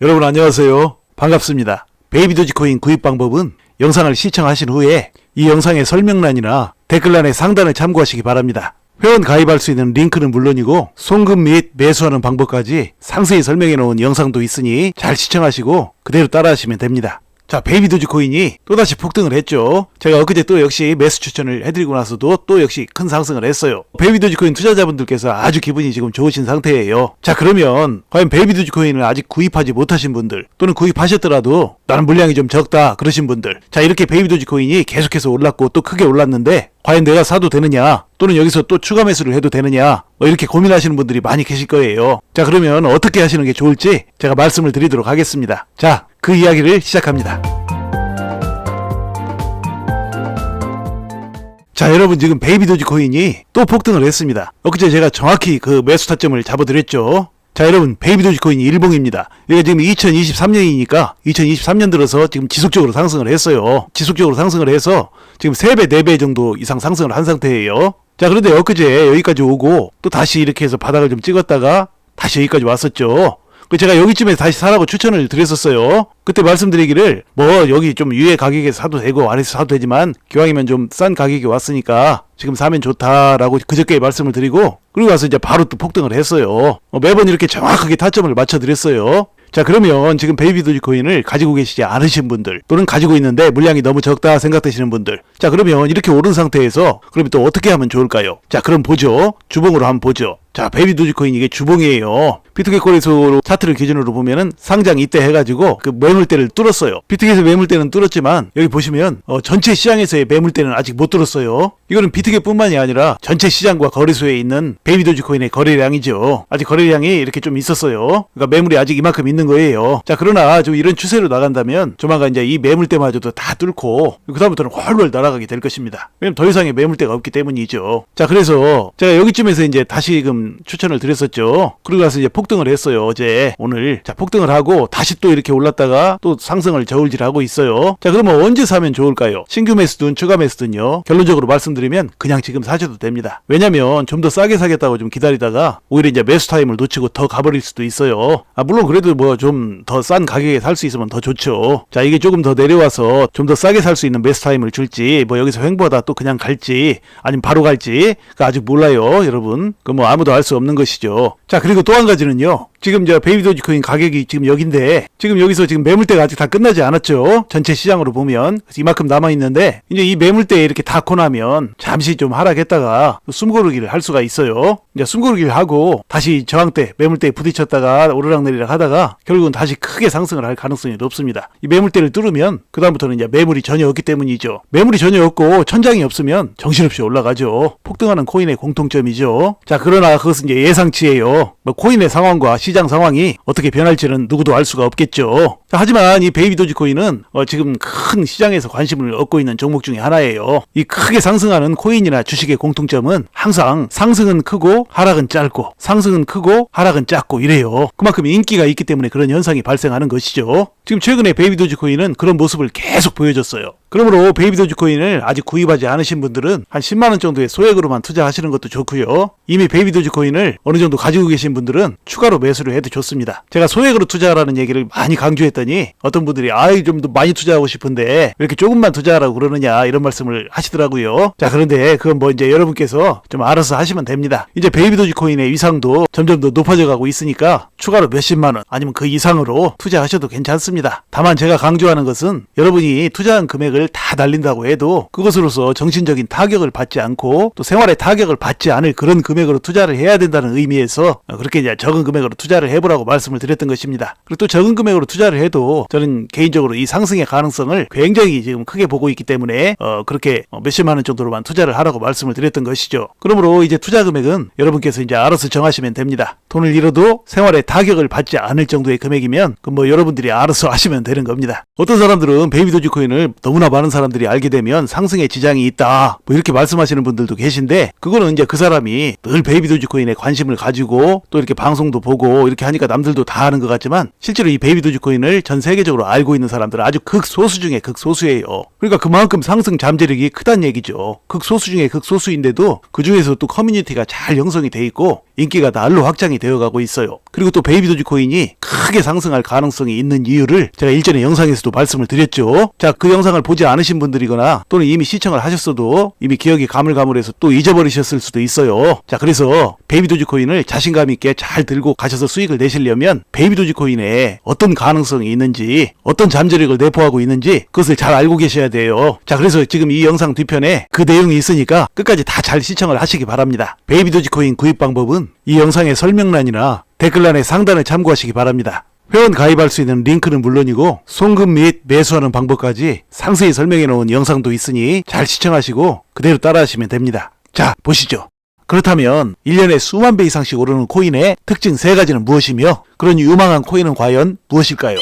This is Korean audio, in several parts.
여러분 안녕하세요. 반갑습니다. 베이비 도지코인 구입 방법은 영상을 시청하신 후에 이 영상의 설명란이나 댓글란의 상단을 참고하시기 바랍니다. 회원 가입할 수 있는 링크는 물론이고 송금 및 매수하는 방법까지 상세히 설명해 놓은 영상도 있으니 잘 시청하시고 그대로 따라하시면 됩니다. 자, 베이비 도지코인이 또다시 폭등을 했죠. 제가 엊그제 또 역시 매수 추천을 해드리고 나서도 또 역시 큰 상승을 했어요. 베이비 도지코인 투자자분들께서 아주 기분이 지금 좋으신 상태예요. 자, 그러면 과연 베이비 도지코인을 아직 구입하지 못하신 분들 또는 구입하셨더라도 나는 물량이 좀 적다 그러신 분들 자, 이렇게 베이비 도지코인이 계속해서 올랐고 또 크게 올랐는데 과연 내가 사도 되느냐 또는 여기서 또 추가 매수를 해도 되느냐 뭐 이렇게 고민하시는 분들이 많이 계실 거예요. 자, 그러면 어떻게 하시는 게 좋을지 제가 말씀을 드리도록 하겠습니다. 자, 그 이야기를 시작합니다. 자 여러분 지금 베이비 도지코인이 또 폭등을 했습니다. 엊그제 제가 정확히 그 매수 타점을 잡아드렸죠. 자 여러분 베이비 도지코인이 일봉입니다. 이게 지금 2023년이니까 2023년 들어서 지금 지속적으로 상승을 했어요. 지속적으로 상승을 해서 지금 3배 4배 정도 이상 상승을 한 상태예요. 자 그런데 엊그제 여기까지 오고 또 다시 이렇게 해서 바닥을 좀 찍었다가 다시 여기까지 왔었죠. 그 제가 여기쯤에 다시 사라고 추천을 드렸었어요. 그때 말씀드리기를 뭐 여기 좀 유예 가격에 사도 되고 아래서 사도 되지만 기왕이면 좀 싼 가격에 왔으니까 지금 사면 좋다라고 그저께 말씀을 드리고 그리고 와서 이제 바로 또 폭등을 했어요. 어, 매번 이렇게 정확하게 타점을 맞춰 드렸어요. 자 그러면 지금 베이비 도지코인을 가지고 계시지 않으신 분들 또는 가지고 있는데 물량이 너무 적다 생각되시는 분들 자 그러면 이렇게 오른 상태에서 그러면 또 어떻게 하면 좋을까요? 자 그럼 보죠 주봉으로 한번 보죠 자 베이비 도지코인 이게 주봉이에요. 비트게 거래소 차트를 기준으로 보면은 상장 이때 해가지고 그 매물대를 뚫었어요. 비트게에서 매물대는 뚫었지만 여기 보시면 어, 전체 시장에서의 매물대는 아직 못 뚫었어요. 이거는 비트게뿐만이 아니라 전체 시장과 거래소에 있는 베이비 도지코인의 거래량이죠. 아직 거래량이 이렇게 좀 있었어요. 그러니까 매물이 아직 이만큼 있는 거예요. 자 그러나 좀 이런 추세로 나간다면 조만간 이제 이 매물대마저도 다 뚫고 그다음부터는 훨훨 날아가게 될 것입니다. 왜냐면 더 이상의 매물대가 없기 때문이죠. 자 그래서 제가 여기쯤에서 이제 다시금 추천을 드렸었죠. 그리고 나서 이제 폭등을 했어요 어제. 오늘. 자 폭등을 하고 다시 또 이렇게 올랐다가 또 상승을 저울질하고 있어요. 자 그러면 언제 사면 좋을까요? 신규 매수든 추가 매수든요. 결론적으로 말씀드리면 그냥 지금 사셔도 됩니다. 왜냐면 좀 더 싸게 사겠다고 좀 기다리다가 오히려 이제 매수 타임을 놓치고 더 가버릴 수도 있어요. 아 물론 그래도 뭐 좀 더 싼 가격에 살 수 있으면 더 좋죠. 자 이게 조금 더 내려와서 좀 더 싸게 살 수 있는 매수 타임을 줄지 뭐 여기서 횡보하다 또 그냥 갈지 아니면 바로 갈지 그 아직 몰라요 여러분. 그뭐 아무도 알 수 없는 것이죠. 자 그리고 또 한 가지는요. 지금 저 베이비 도지코인 가격이 지금 여긴데 지금 여기서 지금 매물대가 아직 다 끝나지 않았죠. 전체 시장으로 보면. 이만큼 남아 있는데 이제 이 매물대에 이렇게 닿고 나면 잠시 좀 하락했다가 또 숨고르기를 할 수가 있어요. 이제 숨고르기를 하고 다시 저항대 매물대에 부딪혔다가 오르락내리락 하다가 결국은 다시 크게 상승을 할 가능성이 높습니다. 이 매물대를 뚫으면 그 다음부터는 이제 매물이 전혀 없기 때문이죠. 매물이 전혀 없고 천장이 없으면 정신없이 올라가죠. 폭등하는 코인의 공통점이죠. 자 그러나 그것은 이제 예상치예요 뭐 코인의 상황과 시장 상황이 어떻게 변할지는 누구도 알 수가 없겠죠. 자, 하지만 이 베이비 도지코인은 어, 지금 큰 시장에서 관심을 얻고 있는 종목 중에 하나예요. 이 크게 상승하는 코인이나 주식의 공통점은 항상 상승은 크고 하락은 짧고 상승은 크고 하락은 작고 이래요. 그만큼 인기가 있기 때문에 그런 현상이 발생하는 것이죠. 지금 최근에 베이비 도지코인은 그런 모습을 계속 보여줬어요. 그러므로 베이비 도지코인을 아직 구입하지 않으신 분들은 한 10만 원 정도의 소액으로만 투자하시는 것도 좋고요. 이미 베이비 도지코인을 어느 정도 가지고 계신 분들은 추가로 매수를 해도 좋습니다. 제가 소액으로 투자하라는 얘기를 많이 강조했더니 어떤 분들이 아이 좀 더 많이 투자하고 싶은데 왜 이렇게 조금만 투자하라고 그러느냐 이런 말씀을 하시더라고요. 자 그런데 그건 뭐 이제 여러분께서 좀 알아서 하시면 됩니다. 이제 베이비 도지코인의 위상도 점점 더 높아져 가고 있으니까 추가로 몇십만 원 아니면 그 이상으로 투자하셔도 괜찮습니다. 다만 제가 강조하는 것은 여러분이 투자한 금액을 다 날린다고 해도 그것으로서 정신적인 타격을 받지 않고 또 생활의 타격을 받지 않을 그런 금액으로 투자를 해야 된다는 의미에서 그렇게 이제 적은 금액으로 투자를 해보라고 말씀을 드렸던 것입니다. 그리고 또 적은 금액으로 투자를 해도 저는 개인적으로 이 상승의 가능성을 굉장히 지금 크게 보고 있기 때문에 어 그렇게 어 몇십만 원 정도로만 투자를 하라고 말씀을 드렸던 것이죠. 그러므로 이제 투자 금액은 여러분께서 이제 알아서 정하시면 됩니다. 돈을 잃어도 생활에 타격을 받지 않을 정도의 금액이면 그 뭐 여러분들이 알아서 하시면 되는 겁니다. 어떤 사람들은 베이비 도지코인을 너무나 많은 사람들이 알게 되면 상승에 지장이 있다. 뭐 이렇게 말씀하시는 분들도 계신데 그거는 이제 그 사람이 늘 베이비 도지코인에 관심을 가지고 또 이렇게 방송도 보고 이렇게 하니까 남들도 다 아는 것 같지만 실제로 이 베이비 도지코인을 전 세계적으로 알고 있는 사람들은 아주 극소수 중에 극소수예요. 그러니까 그만큼 상승 잠재력이 크다는 얘기죠. 극소수 중에 극소수인데도 그 중에서 또 커뮤니티가 잘 형성이 돼 있고 인기가 날로 확장이 되어가고 있어요. 그리고 또 베이비 도지코인이 크게 상승할 가능성이 있는 이유를 제가 일전에 영상에서도 말씀을 드렸죠. 자, 그 영상을 보지 않으신 분들이거나 또는 이미 시청을 하셨어도 이미 기억이 가물가물해서 또 잊어버리셨을 수도 있어요. 자, 그래서 베이비 도지코인을 자신감 있게 잘 들고 가셔서 수익을 내시려면 베이비 도지코인에 어떤 가능성이 있는지 어떤 잠재력을 내포하고 있는지 그것을 잘 알고 계셔야 돼요. 자, 그래서 지금 이 영상 뒤편에 그 내용이 있으니까 끝까지 다 잘 시청을 하시기 바랍니다. 베이비 도지코인 구입 방법은 이 영상의 설명란이나 댓글란의 상단을 참고하시기 바랍니다. 회원 가입할 수 있는 링크는 물론이고 송금 및 매수하는 방법까지 상세히 설명해 놓은 영상도 있으니 잘 시청하시고 그대로 따라하시면 됩니다. 자, 보시죠. 그렇다면 1년에 수만 배 이상씩 오르는 코인의 특징 세 가지는 무엇이며 그런 유망한 코인은 과연 무엇일까요?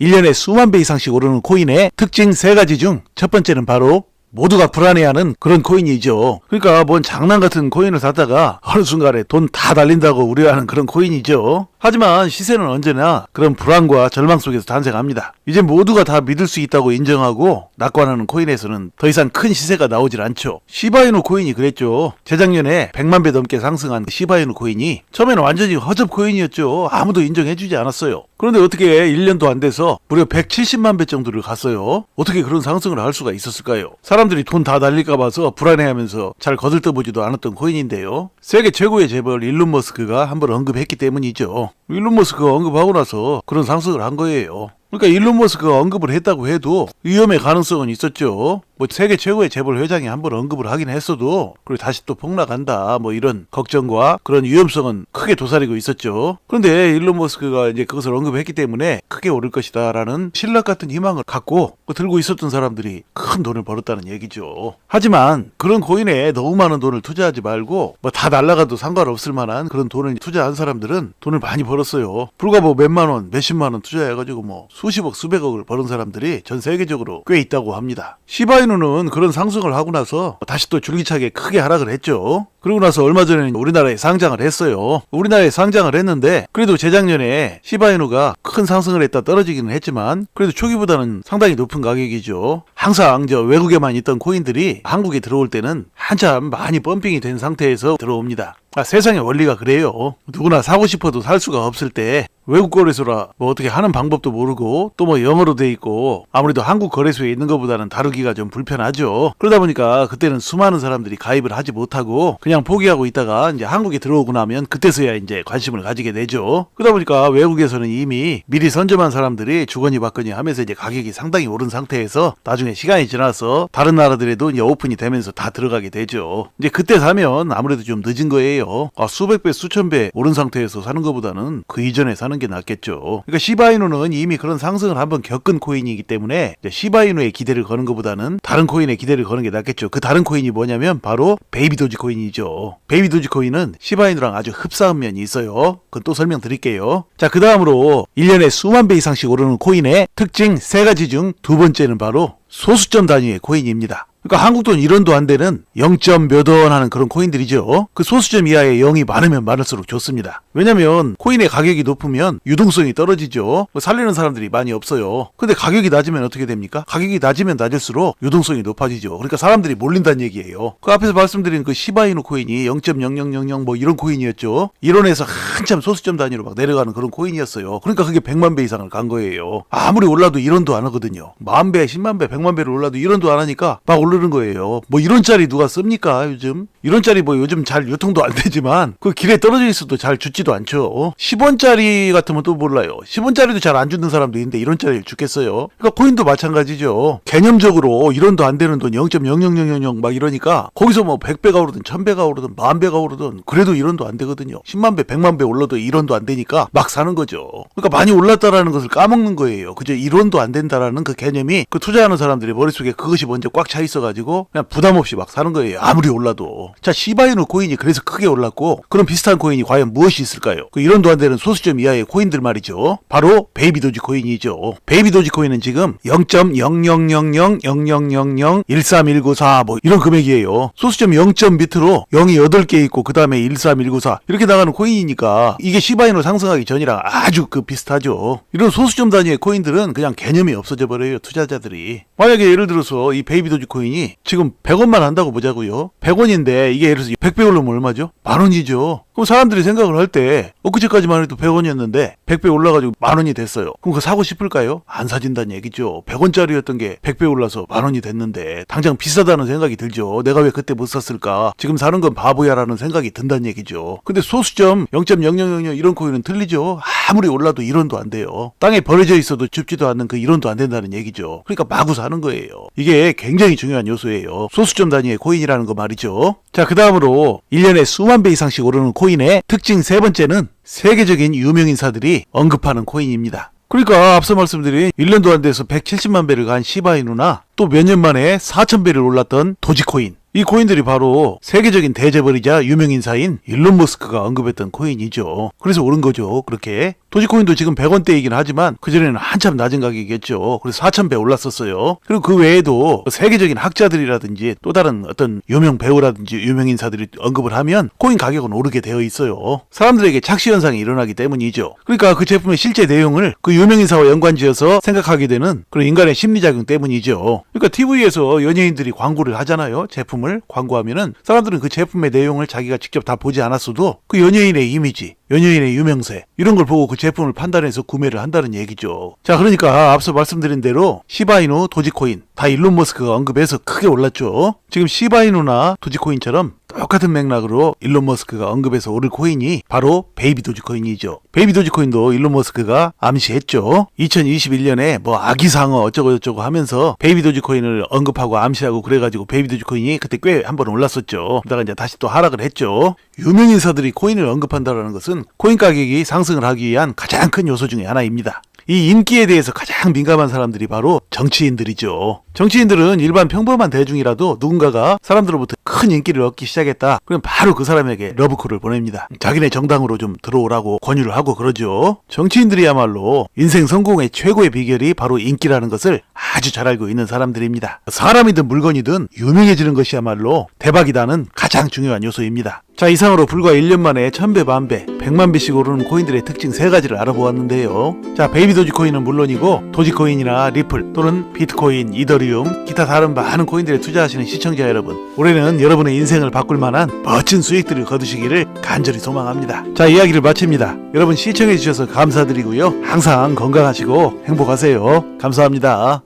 1년에 수만 배 이상씩 오르는 코인의 특징 세 가지 중 첫 번째는 바로 모두가 불안해하는 그런 코인이죠. 그러니까 뭔 장난 같은 코인을 샀다가 어느 순간에 돈 다 달린다고 우려하는 그런 코인이죠. 하지만 시세는 언제나 그런 불안과 절망 속에서 탄생합니다. 이제 모두가 다 믿을 수 있다고 인정하고 낙관하는 코인에서는 더 이상 큰 시세가 나오질 않죠. 시바이누 코인이 그랬죠. 재작년에 100만 배 넘게 상승한 시바이누 코인이 처음에는 완전히 허접 코인이었죠. 아무도 인정해주지 않았어요. 그런데 어떻게 1년도 안 돼서 무려 170만 배 정도를 갔어요. 어떻게 그런 상승을 할 수가 있었을까요? 사람들이 돈 다 날릴까 봐서 불안해하면서 잘 거들떠보지도 않았던 코인인데요. 세계 최고의 재벌 일론 머스크가 한번 언급했기 때문이죠. now 일론 머스크가 언급하고 나서 그런 상승을 한 거예요. 그러니까 일론 머스크가 언급을 했다고 해도 위험의 가능성은 있었죠. 뭐 세계 최고의 재벌 회장이 한 번 언급을 하긴 했어도 그리고 다시 또 폭락한다 뭐 이런 걱정과 그런 위험성은 크게 도사리고 있었죠. 그런데 일론 머스크가 이제 그것을 언급했기 때문에 크게 오를 것이다라는 신락 같은 희망을 갖고 그 들고 있었던 사람들이 큰 돈을 벌었다는 얘기죠. 하지만 그런 코인에 너무 많은 돈을 투자하지 말고 뭐 다 날라가도 상관없을 만한 그런 돈을 투자한 사람들은 돈을 많이 벌 었어요. 불과 뭐 몇만 원, 몇십만 원 투자해가지고 뭐 수십억, 수백억을 버는 사람들이 전 세계적으로 꽤 있다고 합니다. 시바이누는 그런 상승을 하고 나서 다시 또 줄기차게 크게 하락을 했죠. 그러고 나서 얼마 전에 우리나라에 상장을 했어요. 우리나라에 상장을 했는데 그래도 재작년에 시바이누가 큰 상승을 했다 떨어지기는 했지만 그래도 초기보다는 상당히 높은 가격이죠. 항상 저 외국에만 있던 코인들이 한국에 들어올 때는 한참 많이 펌핑이 된 상태에서 들어옵니다. 아, 세상의 원리가 그래요. 누구나 사고 싶어도 살 수가 없을 때 외국 거래소라 뭐 어떻게 하는 방법도 모르고 또 뭐 영어로 돼 있고 아무래도 한국 거래소에 있는 것보다는 다루기가 좀 불편하죠. 그러다 보니까 그때는 수많은 사람들이 가입을 하지 못하고 그냥 포기하고 있다가 이제 한국에 들어오고 나면 그때서야 이제 관심을 가지게 되죠. 그러다 보니까 외국에서는 이미 미리 선점한 사람들이 주거니 받거니 하면서 이제 가격이 상당히 오른 상태에서 나중에 시간이 지나서 다른 나라들에도 이제 오픈이 되면서 다 들어가게 되죠. 이제 그때 사면 아무래도 좀 늦은 거예요. 아, 수백 배, 수천 배 오른 상태에서 사는 것보다는 그 이전에 사는 게 낫겠죠. 그러니까 시바이누는 이미 그런 상승을 한번 겪은 코인이기 때문에 이제 시바이누에 기대를 거는 것보다는 다른 코인에 기대를 거는 게 낫겠죠. 그 다른 코인이 뭐냐면 바로 베이비 도지 코인이죠. 베이비 도지 코인은 시바이누랑 아주 흡사한 면이 있어요. 그건 또 설명드릴게요. 자, 그 다음으로 1년에 수만 배 이상씩 오르는 코인의 특징 세 가지 중 두 번째는 바로 소수점 단위의 코인입니다. 그러니까 한국 돈 1원도 안 되는 0점 몇원 하는 그런 코인들이죠. 그 소수점 이하의 0이 많으면 많을수록 좋습니다. 왜냐면 코인의 가격이 높으면 유동성이 떨어지죠. 뭐 살리는 사람들이 많이 없어요. 근데 가격이 낮으면 어떻게 됩니까? 가격이 낮으면 낮을수록 유동성이 높아지죠. 그러니까 사람들이 몰린다는 얘기예요. 그 앞에서 말씀드린 그 시바이누 코인이 0.0000 뭐 이런 코인이었죠. 1원에서 한참 소수점 단위로 막 내려가는 그런 코인이었어요. 그러니까 그게 100만 배 이상을 간 거예요. 아무리 올라도 1원도 안 하거든요. 만 배, 10만 배, 100만 배를 올라도 1원도 안 하니까 막 오르는 거예요. 뭐 1원짜리 누가 씁니까, 요즘? 1원짜리 뭐 요즘 잘 유통도 안 되지만 그 길에 떨어져 있어도 잘 죽지도 않죠. 10원짜리 같으면 또 몰라요. 10원짜리도 잘 안 죽는 사람도 있는데 1원짜리 죽겠어요. 그러니까 코인도 마찬가지죠. 개념적으로 1원도 안 되는 돈 0.00000 막 이러니까 거기서 뭐 100배가 오르든 1000배가 오르든 만배가 오르든 그래도 1원도 안 되거든요. 10만 배, 100만 배 올라도 1원도 안 되니까 막 사는 거죠. 그러니까 많이 올랐다라는 것을 까먹는 거예요. 그저 1원도 안 된다라는 그 개념이 그 투자하는 사람들이 머릿속에 그것이 먼저 꽉 차 있어 있어가지고 그냥 부담 없이 막 사는 거예요. 아무리 올라도. 자, 시바이누 코인이 그래서 크게 올랐고 그런 비슷한 코인이 과연 무엇이 있을까요? 그 이런 도안 되는 소수점 이하의 코인들 말이죠. 바로 베이비 도지 코인이죠. 베이비 도지 코인은 지금 0.0000000131994 뭐 이런 금액이에요. 소수점 0점 밑으로 0이 8개 있고 그 다음에 13194 이렇게 나가는 코인이니까 이게 시바이누 상승하기 전이랑 아주 그 비슷하죠. 이런 소수점 단위의 코인들은 그냥 개념이 없어져 버려요. 투자자들이. 만약에 예를 들어서 이 베이비 도지 코인이 지금 100원만 한다고 보자고요. 100원인데 이게 예를 들어서 100배 올라면 얼마죠? 만 원이죠. 그럼 사람들이 생각을 할 때 엊그제까지만 해도 100원이었는데 100배 올라가지고 만 원이 됐어요. 그럼 그거 사고 싶을까요? 안 사진다는 얘기죠. 100원짜리였던 게 100배 올라서 만 원이 됐는데 당장 비싸다는 생각이 들죠. 내가 왜 그때 못 샀을까? 지금 사는 건 바보야라는 생각이 든다는 얘기죠. 근데 소수점 0.0000 이런 코인은 틀리죠. 아무리 올라도 1원도 안 돼요. 땅에 버려져 있어도 줍지도 않는 그 1원도 안 된다는 얘기죠. 그러니까 마구 사는 거예요. 이게 굉장히 중요한 요소예요. 소수점 단위의 코인이라는 거 말이죠. 자, 그 다음으로 1년에 수만 배 이상씩 오르는 코인 의 특징 세 번째는 세계적인 유명 인사들이 언급하는 코인입니다. 그러니까 앞서 말씀드린 1년도 안 돼서 170만 배를 간 시바이누나 또 몇 년 만에 4천 배를 올랐던 도지코인 이 코인들이 바로 세계적인 대재벌이자 유명 인사인 일론 머스크가 언급했던 코인이죠. 그래서 오른 거죠. 그렇게. 도지코인도 지금 100원대이긴 하지만 그전에는 한참 낮은 가격이겠죠. 그래서 4,000배 올랐었어요. 그리고 그 외에도 세계적인 학자들이라든지 또 다른 어떤 유명 배우라든지 유명 인사들이 언급을 하면 코인 가격은 오르게 되어 있어요. 사람들에게 착시 현상이 일어나기 때문이죠. 그러니까 그 제품의 실제 내용을 그 유명 인사와 연관지어서 생각하게 되는 그런 인간의 심리작용 때문이죠. 그러니까 TV에서 연예인들이 광고를 하잖아요. 제품을 광고하면은 사람들은 그 제품의 내용을 자기가 직접 다 보지 않았어도 그 연예인의 이미지, 연예인의 유명세 이런 걸 보고 그 제품을 판단해서 구매를 한다는 얘기죠. 자, 그러니까 앞서 말씀드린 대로 시바이누, 도지코인 다 일론 머스크가 언급해서 크게 올랐죠. 지금 시바이누나 도지코인처럼 똑같은 맥락으로 일론 머스크가 언급해서 오를 코인이 바로 베이비 도지코인이죠. 베이비 도지코인도 일론 머스크가 암시했죠. 2021년에 뭐 아기상어 어쩌고 저쩌고 하면서 베이비 도지코인을 언급하고 암시하고 그래가지고 베이비 도지코인이 그때 꽤 한 번 올랐었죠. 그러다가 이제 다시 또 하락을 했죠. 유명인사들이 코인을 언급한다라는 것은 코인 가격이 상승을 하기 위한 가장 큰 요소 중에 하나입니다. 이 인기에 대해서 가장 민감한 사람들이 바로 정치인들이죠. 정치인들은 일반 평범한 대중이라도 누군가가 사람들로부터 큰 인기를 얻기 시작했다. 그럼 바로 그 사람에게 러브콜을 보냅니다. 자기네 정당으로 좀 들어오라고 권유를 하고 그러죠. 정치인들이야말로 인생 성공의 최고의 비결이 바로 인기라는 것을 아주 잘 알고 있는 사람들입니다. 사람이든 물건이든 유명해지는 것이야말로 대박이다는 가장 중요한 요소입니다. 자, 이상으로 불과 1년 만에 1000배, 만배, 100만 배씩 오르는 코인들의 특징 세 가지를 알아보았는데요. 자, 베이비 도지코인은 물론이고 도지코인이나 리플 또는 비트코인, 이더리움, 기타 다른 많은 코인들에 투자하시는 시청자 여러분, 올해는 여러분의 인생을 바꿀 만한 멋진 수익들을 거두시기를 간절히 소망합니다. 자, 이야기를 마칩니다. 여러분 시청해 주셔서 감사드리고요. 항상 건강하시고 행복하세요. 감사합니다.